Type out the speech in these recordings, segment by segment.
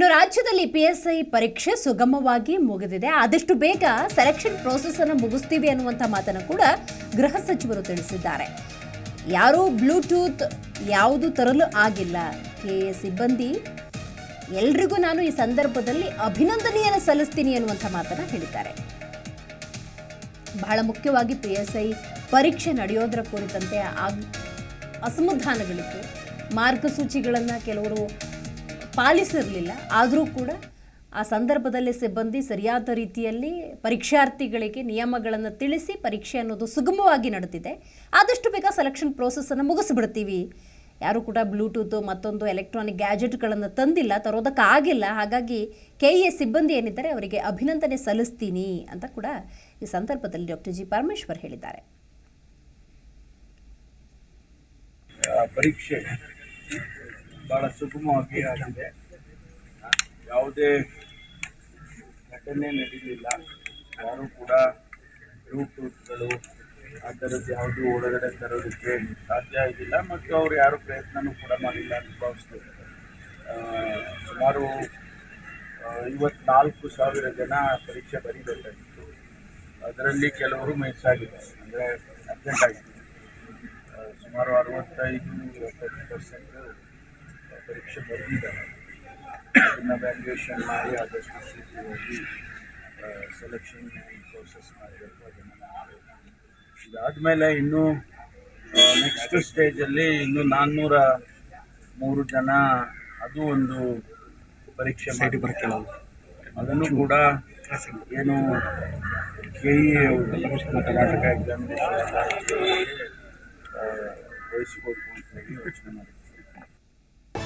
ಇನ್ನು ರಾಜ್ಯದಲ್ಲಿ ಪಿಎಸ್ಐ ಪರೀಕ್ಷೆ ಸುಗಮವಾಗಿ ಮುಗಿದಿದೆ. ಆದಷ್ಟು ಬೇಗ ಸೆಲೆಕ್ಷನ್ ಪ್ರೋಸೆಸ್ ಅನ್ನು ಮುಗಿಸ್ತೀವಿ ಅನ್ನುವಂಥ ಮಾತನ್ನು ಕೂಡ ಗೃಹ ಸಚಿವರು ತಿಳಿಸಿದ್ದಾರೆ. ಯಾರೂ ಬ್ಲೂಟೂತ್ ಯಾವುದು ತರಲು ಆಗಿಲ್ಲ. ಕೆ ಸಿಬ್ಬಂದಿ, ಎಲ್ರಿಗೂ ನಾನು ಈ ಸಂದರ್ಭದಲ್ಲಿ ಅಭಿನಂದನೆಯನ್ನು ಸಲ್ಲಿಸ್ತೀನಿ ಅನ್ನುವಂಥ ಮಾತನ್ನು ಹೇಳಿದ್ದಾರೆ. ಬಹಳ ಮುಖ್ಯವಾಗಿ ಪಿ ಎಸ್ ಐ ಪರೀಕ್ಷೆ ನಡೆಯೋದರ ಕುರಿತಂತೆ ಅಸಮಾಧಾನಗಳಿತ್ತು. ಮಾರ್ಗಸೂಚಿಗಳನ್ನು ಕೆಲವರು ಪಾಲಿಸಿರಲಿಲ್ಲ. ಆದರೂ ಕೂಡ ಆ ಸಂದರ್ಭದಲ್ಲಿ ಸಿಬ್ಬಂದಿ ಸರಿಯಾದ ರೀತಿಯಲ್ಲಿ ಪರೀಕ್ಷಾರ್ಥಿಗಳಿಗೆ ನಿಯಮಗಳನ್ನು ತಿಳಿಸಿ ಪರೀಕ್ಷೆ ಅನ್ನೋದು ಸುಗಮವಾಗಿ ನಡೆದಿದೆ. ಆದಷ್ಟು ಬೇಗ ಸೆಲೆಕ್ಷನ್ ಪ್ರೋಸೆಸ್ಸನ್ನು ಮುಗಿಸಿಬಿಡ್ತೀವಿ. ಯಾರು ಕೂಡ ಬ್ಲೂಟೂತ್ ಮತ್ತೊಂದು ಎಲೆಕ್ಟ್ರಾನಿಕ್ ಗ್ಯಾಜೆಟ್ಗಳನ್ನು ತಂದಿಲ್ಲ ತರೋದಕ್ಕಾಗಿಲ್ಲ ಹಾಗಾಗಿ ಕೆ ಎ ಸಿಬ್ಬಂದಿ ಏನಿದ್ದಾರೆ ಅವರಿಗೆ ಅಭಿನಂದನೆ ಸಲ್ಲಿಸ್ತೀನಿ ಅಂತ ಕೂಡ ಈ ಸಂದರ್ಭದಲ್ಲಿ ಡಾಕ್ಟರ್ ಜಿ ಪರಮೇಶ್ವರ್ ಹೇಳಿದ್ದಾರೆ. ಪರೀಕ್ಷೆ ಬಹಳ ಸುಗಮವಾಗಿ ಆಗಿದೆ. ಯಾವುದೇ ಘಟನೆ ನಡೀಲಿಲ್ಲ ಯಾರೂ ಕೂಡ ಬ್ಲೂಟೂತ್ಗಳು ಆ ಥರದ್ದು ಯಾವುದು ಒಳಗಡೆ ತರೋದಕ್ಕೆ ಸಾಧ್ಯ ಆಗಿಲ್ಲ ಮತ್ತು ಅವರು ಯಾರು ಪ್ರಯತ್ನನೂ ಕೂಡ ಮಾಡಿಲ್ಲ ಅಂತ ಭಾವಿಸ್ತಾರೆ ಸುಮಾರು ಐವತ್ನಾಲ್ಕು ಸಾವಿರ ಜನ ಪರೀಕ್ಷೆ ಬರೀಬೇಕಾಗಿತ್ತು. ಅದರಲ್ಲಿ ಕೆಲವರು ಮಿಸ್ ಆಗಿದೆ ಅಂದರೆ ಅರ್ಜೆಂಟ್ ಆಗಿದೆ ಸುಮಾರು ಅರವತ್ತೈದು ಎಪ್ಪತ್ತು ಪರ್ಸೆಂಟ್ ಪರೀಕ್ಷೆ ಬರೆದಿದ್ದಾರೆ. ಅದನ್ನು ವ್ಯಾಲ್ಯೂಯೇಷನ್ ಮಾಡಿ ಆದಷ್ಟು ಹೋಗಿ ಸೆಲೆಕ್ಷನ್ ಪ್ರೋಸೆಸ್ ಮಾಡಬೇಕು. ಅದನ್ನು ಇದಾದಮೇಲೆ ಇನ್ನೂ ನೆಕ್ಸ್ಟ್ ಸ್ಟೇಜಲ್ಲಿ ಇನ್ನು ನಾನ್ನೂರ ಮೂರು ಜನ ಅದು ಒಂದು ಪರೀಕ್ಷೆ ಮಾಡಿ ಅದನ್ನು ಕೂಡ ಏನು ಕೆ ಇ ಕರ್ನಾಟಕ ಎಕ್ಸಾಮಿನೇಷನ್ ವಹಿಸ್ಬೇಕು ಅಂತ ಹೇಳಿ ಯೋಚನೆ ಮಾಡಿದ್ವಿ.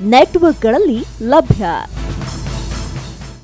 ನೆಟ್ವರ್ಕ್ಗಳಲ್ಲಿ ಲಭ್ಯ.